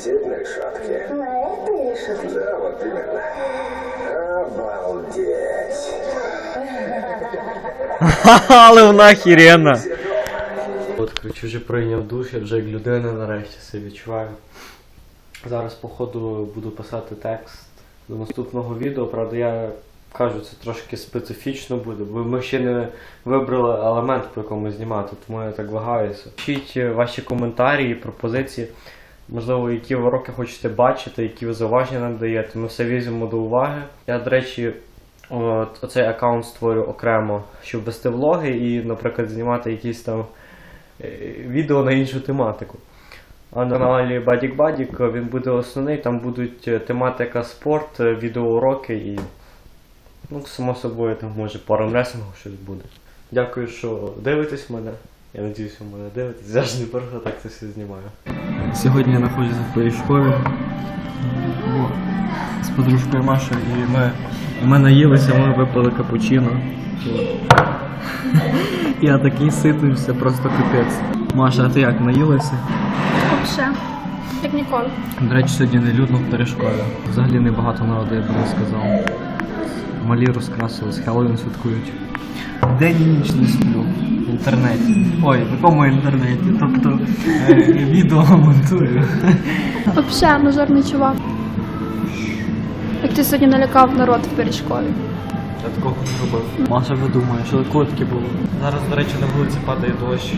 висеть на. На этой решетке? Да, вот именно. Обалдеть. Але вона хірена. От, коротше, вже прийняв душ, я вже як людина нарешті себе відчуваю. Зараз, походу, буду писати текст до наступного відео. Правда, я кажу, це трошки специфічно буде, бо ми ще не вибрали елемент, про якому знімати, тому я так вагаюся. Пишіть е, ваші коментарі, пропозиції. Можливо, які ви роки хочете бачити, які ви зауваження нам даєте. Ми все візьмемо до уваги. Я, до речі, от, оцей аккаунт створю окремо, щоб вести влоги і, наприклад, знімати якісь там е, відео на іншу тематику. А на каналі Бадік Бадік він буде основний, там будуть е, тематика спорт, е, відеоуроки і, ну, само собою, там може парамресингу щось буде. Дякую, що дивитесь мене. Я надіюсь, ви мене дивитесь. Я ж не просто так це все знімаю. Сьогодні я знаходжуся в Пиріжкові з подружкою Машою і ми, ми наїлися, ми випили капучино. Я такий ситий, все просто капець. Маша, а ти як наїлася? Вообще, як ніколи. До речі, сьогодні не людно в Терешкові. Взагалі небагато народу, я би не сказав. Малі розкрасились, Хеллоуін святкують. День і ніч не сплю. Інтернеті. Ой, в якому інтернеті? Тобто е, відео монтую. Вообще, мажорний чувак. Як ти сьогодні налякав народ в Пиріжкові. Я такого не робив. Маша видумає, що коли таке було. Зараз, до речі, на вулиці падає дощ.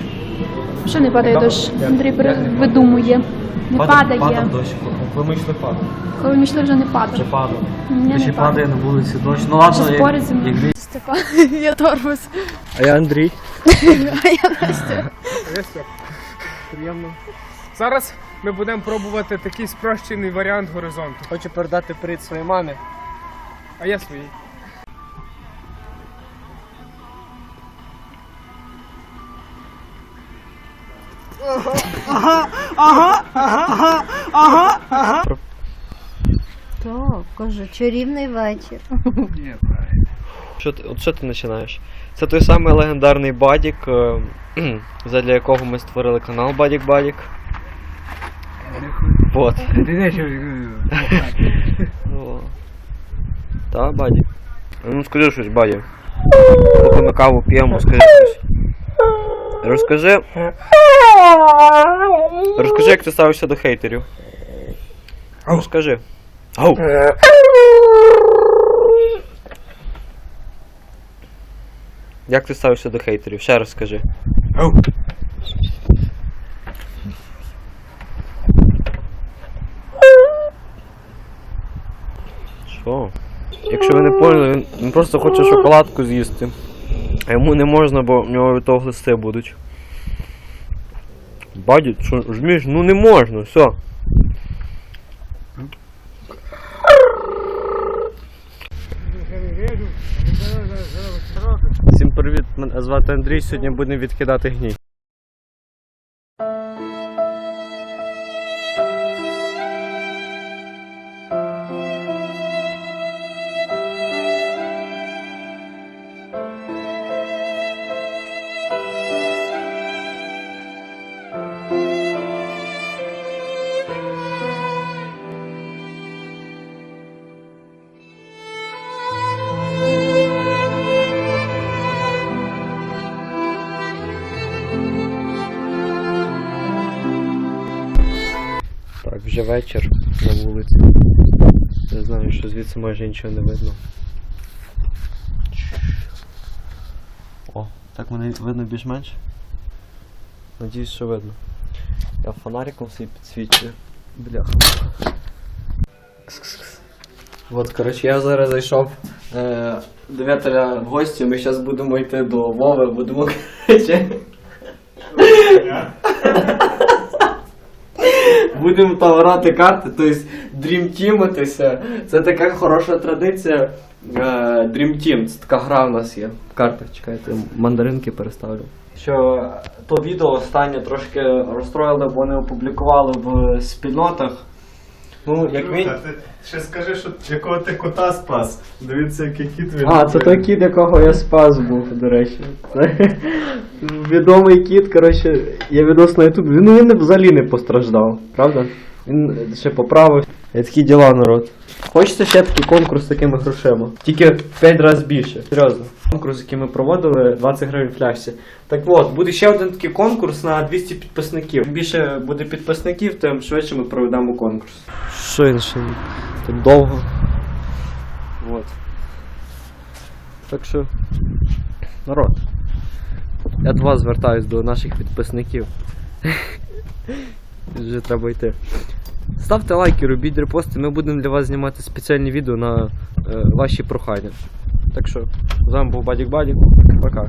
Що не падає дощ? Як? Андрій пере- Як не падає? видумує. Не падає. Падав дощ. Ви ми йшли падав. Коли ми йшли, вже не падає. Вже падав. Ні, Ще не падає на вулиці дощ. Ну ладно, Що спорить зі мною? якби- Степан, я тормоз. А я Андрій. А я Настя. Приємно. Зараз ми будемо пробувати такий спрощений варіант горизонту. Хочу передати привіт своїй мамі. А я свій. Так, кажу, чарівний вечір. Що ти, от що ти починаєш? Це той самий легендарний Бадік, е, задля якого ми створили канал Бадік Бадік. Вот. О. Та, Бадік? Ну скажи щось, Бадік. Поки ми каву п'ємо, скажи щось. Розкажи. Розкажи, як ти ставишся до хейтерів. Розкажи. Ау! Як ти ставишся до хейтерів? Ще раз скажи. Що? Якщо ви не поняли, він, він просто хоче шоколадку з'їсти. А йому не можна, бо в нього від того глисти будуть. Бадять, що жміш? Ну не можна, все. Привіт, мене звати Андрій. Сьогодні будемо відкидати гній. Вже вечір на вулиці. Я знаю, що звідси майже нічого не видно. О, так мене видно більш-менш. Надіюсь, що видно. Я фонариком свій підсвічую. Бляха. От, коротше, я зараз зайшов е, до Вятеля в гості, ми зараз будемо йти до Вови, будемо коротше. Будемо там грати карти, тобто дрімтімитися. Це така хороша традиція. е, Dream Team, це така гра в нас є. В картах, чекайте, мандаринки переставлю. Що то відео останнє трошки розстроїли, бо не опублікували в спільнотах. Ну, як він. Ти ще скажи, що якого ти кота спас. Дивіться, який кіт він. А, це той кіт, якого я спас був, до речі. Це відомий кіт, коротше, я відос на ютубі. Ну він взагалі не постраждав, правда? Він ще поправив. І такі діла, народ. Хочеться ще такий конкурс з такими грошима. Тільки в 5 разів більше. Серйозно. Конкурс, який ми проводили, 20 гривень фляжці. Так от, буде ще один такий конкурс на 200 підписників. Чим більше буде підписників, тим швидше ми проведемо конкурс. Що він ще так довго? От. Так що, народ. Я до вас звертаюсь до наших підписників. Вже треба йти. Ставте лайки, робіть репости, ми будемо для вас знімати спеціальні відео на е, ваші прохання. Так що, з вами був Бадік Бадік. Пока.